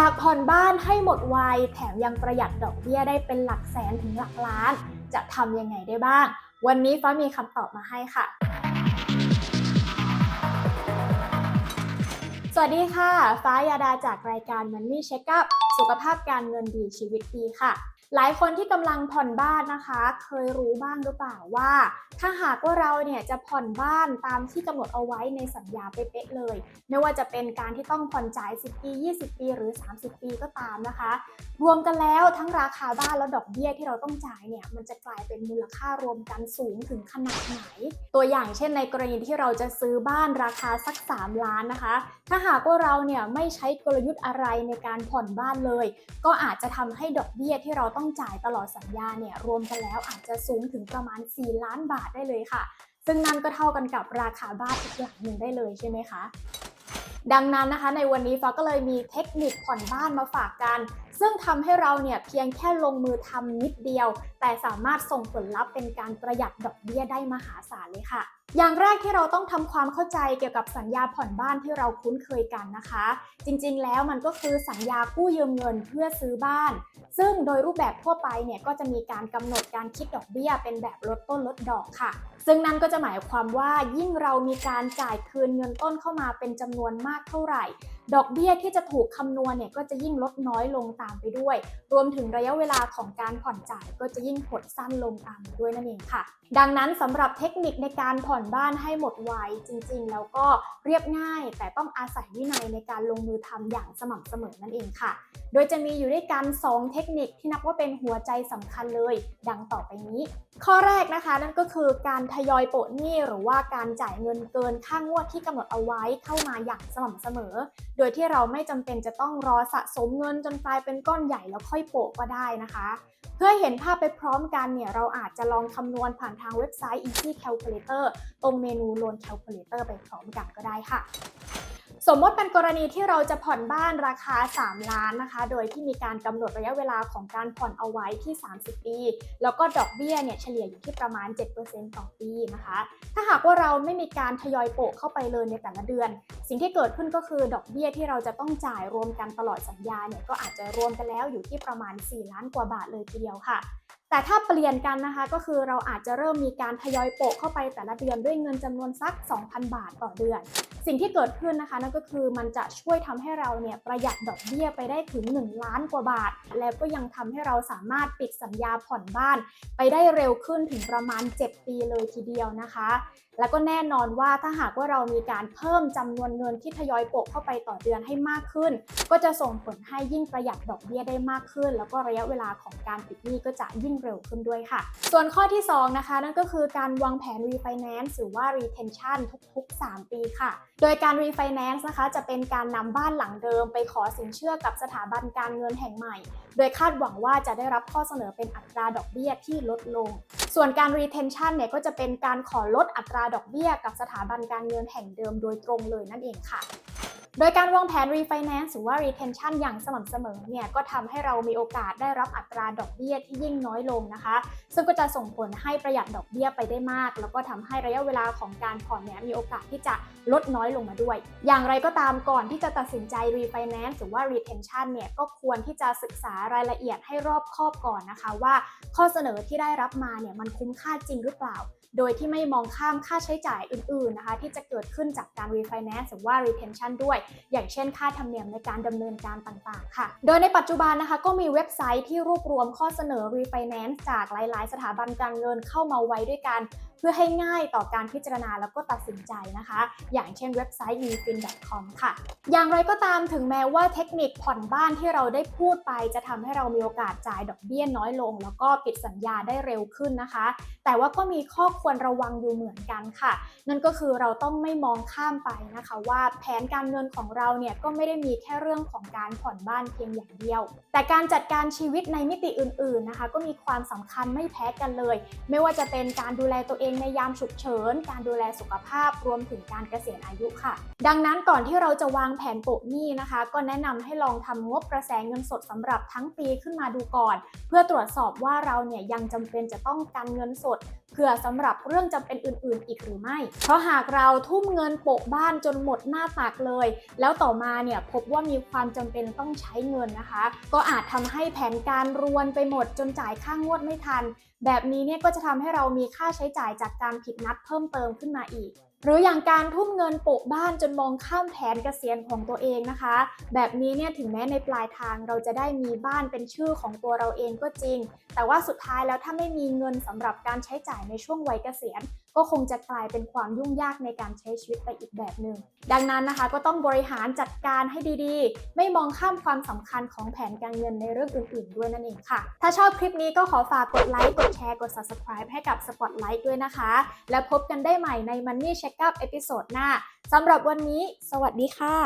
อยากผ่อนบ้านให้หมดไวแถมยังประหยัดดอกเบี้ยได้เป็นหลักแสนถึงหลักล้าน จะทำยังไงได้บ้าง วันนี้ฟ้ามีคำตอบมาให้ค่ะ สวัสดีค่ะ ฟ้ายาดาจากรายการ Money Checkup สุขภาพการเงินดีชีวิตดีค่ะ หลายคนที่กำลังผ่อนบ้านนะคะ เคยรู้บ้างหรือเปล่าว่า ถ้าหากว่าเราเนี่ยจะผ่อนบ้านตามที่กำหนดเอาไว้ในสัญญาเป๊ะเลย ไม่ว่าจะเป็นการที่ต้องผ่อนจ่าย 10 ปี 20 ปี หรือ 30 ปีก็ตามนะคะ รวมกันแล้วทั้งราคาบ้านและดอกเบี้ยที่เราต้องจ่ายเนี่ยมันจะกลายเป็นมูลค่ารวมกันสูงถึงขนาดไหน ตัวอย่างเช่นในกรณีที่เราจะซื้อบ้านราคาสัก 3 ล้านนะคะ ถ้าหากว่าเราเนี่ยไม่ใช้กลยุทธ์อะไรในการผ่อนบ้านเลย ก็อาจจะทำให้ดอกเบี้ยที่เราต้องจ่ายตลอดสัญญาเนี่ยรวมกันแล้วอาจจะสูงถึงประมาณ 4 ล้านบาทได้เลยค่ะ ซึ่งนั่นก็เท่ากันกับราคาบ้านอีกหลังหนึ่งได้เลยใช่ไหมคะดังนั้นนะคะในวันนี้ฟ้าก็เลยมีเทคนิคผ่อนบ้านมาฝากกัน ซึ่งทำให้เราเนี่ยเพียงแค่ลงมือทำนิดเดียว แต่สามารถส่งผลลัพธ์เป็นการประหยัดดอกเบี้ยได้มหาศาลเลยค่ะ อย่างแรกที่เราต้องทำความเข้าใจเกี่ยวกับสัญญาผ่อนบ้านที่เราคุ้นเคยกันนะคะ จริงๆ แล้วมันก็คือสัญญากู้ยืมเงินเพื่อซื้อบ้าน ซึ่งโดยรูปแบบทั่วไปเนี่ยก็จะมีการกำหนดการคิดดอกเบี้ยเป็นแบบลดต้นลดดอกค่ะ ซึ่งนั่นก็จะหมายความว่ายิ่งเรามีการจ่ายคืนเงินต้นเข้ามาเป็นจำนวนมากเท่าไหร่ ดอกเบี้ยที่จะถูกคำนวณเนี่ยก็จะยิ่งลดน้อยลงตามไปด้วย รวมถึงระยะเวลาของการผ่อนจ่ายก็จะยิ่งหดสั้นลงตามไปด้วยนั่นเองค่ะ ดังนั้นสำหรับเทคนิคในการผ่อนบ้านให้หมดไวจริงๆ แล้วก็เรียบง่าย แต่ต้องอาศัยวินัยในการลงมือทำอย่างสม่ำเสมอนั่นเองค่ะ โดยจะมีอยู่ด้วยกัน 2 เทคนิคที่นับว่าเป็นหัวใจสำคัญเลย ดังต่อไปนี้ ข้อแรกนะคะนั่นก็คือการทยอยโปะหนี้หรือว่าการจ่ายเงินเกินค่างวดที่กำหนดเอาไว้เข้ามาอย่างสม่ำเสมอโดยที่เราไม่จำเป็นจะต้องรอสะสมเงินจนกลายเป็นก้อนใหญ่แล้วค่อยโปะก็ได้นะคะ เพื่อเห็นภาพไปพร้อมกันเนี่ยเราอาจจะลองคำนวณผ่านทางเว็บไซต์ Easy Calculator ตรงเมนู Loan Calculator ไปพร้อมกันก็ได้ค่ะ สมมติเป็นกรณีที่เราจะผ่อนบ้านราคา 3 ล้านนะคะ โดยที่มีการกำหนดระยะเวลาของการผ่อนเอาไว้ที่ 30 ปี แล้วก็ดอกเบี้ยเนี่ยเฉลี่ยอยู่ที่ประมาณ 7%ต่อปีนะคะ ถ้าหากว่าเราไม่มีการทยอยโปะเข้าไปเลยในแต่ละเดือน สิ่งที่เกิดขึ้นก็คือดอกเบี้ยที่เราจะต้องจ่ายรวมกันตลอดสัญญาเนี่ยก็อาจจะรวมกันแล้วอยู่ที่ประมาณ 4 ล้านกว่าบาทเลยทีเดียวค่ะ แต่ถ้าเปลี่ยนกันนะคะก็คือเราอาจจะเริ่มมีการทยอยโปะเข้าไปแต่ละเดือนด้วยเงินจำนวนสัก 2,000 บาทต่อเดือน สิ่งที่เกิดขึ้นนะคะนั่นก็คือมันจะช่วยทำให้เราเนี่ยประหยัดดอกเบี้ยไปได้ถึง 1 ล้านกว่าบาท แล้วก็ยังทำให้เราสามารถปิดสัญญาผ่อนบ้าน ไปได้เร็วขึ้นถึงประมาณ 7 ปีเลยทีเดียวนะคะ แล้วก็แน่นอนว่าถ้าหากว่าเรามีการเพิ่มจำนวนเงินที่ทยอยโปะเข้าไปต่อเดือนให้มากขึ้น ก็จะส่งผลให้ยิ่งประหยัดดอกเบี้ยได้มากขึ้น แล้วก็ระยะเวลาของการปิดหนี้ก็จะยิ่งเร็วขึ้นด้วยค่ะ ส่วนข้อที่ 2 นะคะ นั่นก็คือการวางแผน refinance หรือว่า retention ทุกๆ 3 ปีค่ะ โดยการ refinance นะคะ จะเป็นการนำบ้านหลังเดิมไปขอสินเชื่อกับสถาบันการเงินแห่งใหม่ โดยคาดหวังว่าจะได้รับข้อเสนอเป็นอัตราดอกเบี้ยที่ลดลง ส่วนการ retention เนี่ยก็จะเป็นการขอลดอัตราดอกเบี้ยกับสถาบันการเงินแห่งเดิมโดยตรงเลยนั่นเองค่ะ โดยการวางแผน refinance หรือว่า retention อย่างสม่ำเสมอเนี่ยก็ทำให้เรามีโอกาสได้รับอัตราดอกเบี้ยที่ยิ่งน้อยลงนะคะ ซึ่งก็จะส่งผลให้ประหยัดดอกเบี้ยไปได้มาก แล้วก็ทำให้ระยะเวลาของการผ่อนเนี่ยมีโอกาสที่จะลดน้อยลงมาด้วย อย่างไรก็ตามก่อนที่จะตัดสินใจ refinance หรือว่า retention เนี่ยก็ควรที่จะศึกษารายละเอียดให้รอบคอบก่อนนะคะว่า ข้อเสนอที่ได้รับมาเนี่ยมันคุ้มค่าจริงหรือเปล่าโดยที่ไม่มองข้ามค่าใช้จ่ายอื่น ๆ นะคะ ที่จะเกิดขึ้นจากการ refinance หรือว่า retention ด้วยอย่างเช่นค่าธรรมเนียมในการดำเนินการต่างๆ ค่ะ โดยในปัจจุบันนะคะก็มีเว็บไซต์ที่รวบรวมข้อเสนอ refinance จากหลาย ๆ สถาบันการเงินเข้ามาไว้ด้วยกัน เพื่อให้ง่ายต่อการพิจารณาแล้วก็ตัดสินใจนะคะ อย่างเช่นเว็บไซต์ ufin.com ค่ะ อย่างไรก็ตามถึงแม้ว่าเทคนิคผ่อนบ้านที่เราได้พูดไป จะทำให้เรามีโอกาสจ่ายดอกเบี้ยน้อยลง แล้วก็ปิดสัญญาได้เร็วขึ้นนะคะ แต่ว่าก็มีข้อควรระวังอยู่เหมือนกันค่ะ นั่นก็คือเราต้องไม่มองข้ามไปนะคะ ว่าแผนการเงินของของเราเนี่ยก็ไม่ได้มีแค่เรื่องของการผ่อนบ้านเพียงอย่างเดียว แต่การจัดการชีวิตในมิติอื่นๆนะคะ ก็มีความสำคัญไม่แพ้กันเลย ไม่ว่าจะเป็นการดูแลตัวเองในยามฉุกเฉิน การดูแลสุขภาพรวมถึงการเกษียณอายุค่ะ ดังนั้นก่อนที่เราจะวางแผนโปะหนี้นะคะ ก็แนะนำให้ลองทำงบกระแสเงินสดสำหรับทั้งปีขึ้นมาดูก่อน เพื่อตรวจสอบว่าเราเนี่ยยังจำเป็นจะต้องการเงินสดเผื่อสำหรับเรื่องจำเป็นอื่น ๆ อีกหรือไม่ เพราะหากเราทุ่มเงินโปะบ้านจนหมดหน้าตักเลยแล้วต่อมาเนี่ยพบว่ามีความจำเป็นต้องใช้เงินนะคะ ก็อาจทำให้แผนการรวนไปหมดจนจ่ายค่างวดไม่ทัน แบบนี้เนี่ยก็จะทำให้เรามีค่าใช้จ่ายจากการผิดนัดเพิ่มเติมขึ้นมาอีกหรืออย่างการทุ่มเงินโปะบ้านจนมองข้ามแผนเกษียณของตัวเองนะคะ แบบนี้เนี่ยถึงแม้ในปลายทางเราจะได้มีบ้านเป็นชื่อของตัวเราเองก็จริง แต่ว่าสุดท้ายแล้วถ้าไม่มีเงินสำหรับการใช้จ่ายในช่วงวัยเกษียณ ก็คงจะกลายเป็นความยุ่งยากในการใช้ชีวิตไปอีกแบบหนึ่ง ดังนั้นนะคะก็ต้องบริหารจัดการให้ดีๆ ไม่มองข้ามความสำคัญของแผนการเงินในเรื่องอื่น ๆ ด้วยนั่นเองค่ะ ถ้าชอบคลิปนี้ก็ขอฝากกดไลค์ กดแชร์ กด subscribe ให้กับ Spotlight ด้วยนะคะ แล้วพบกันได้ใหม่ใน Money Checkup เอพิโซดหน้าสำหรับวันนี้ สวัสดีค่ะ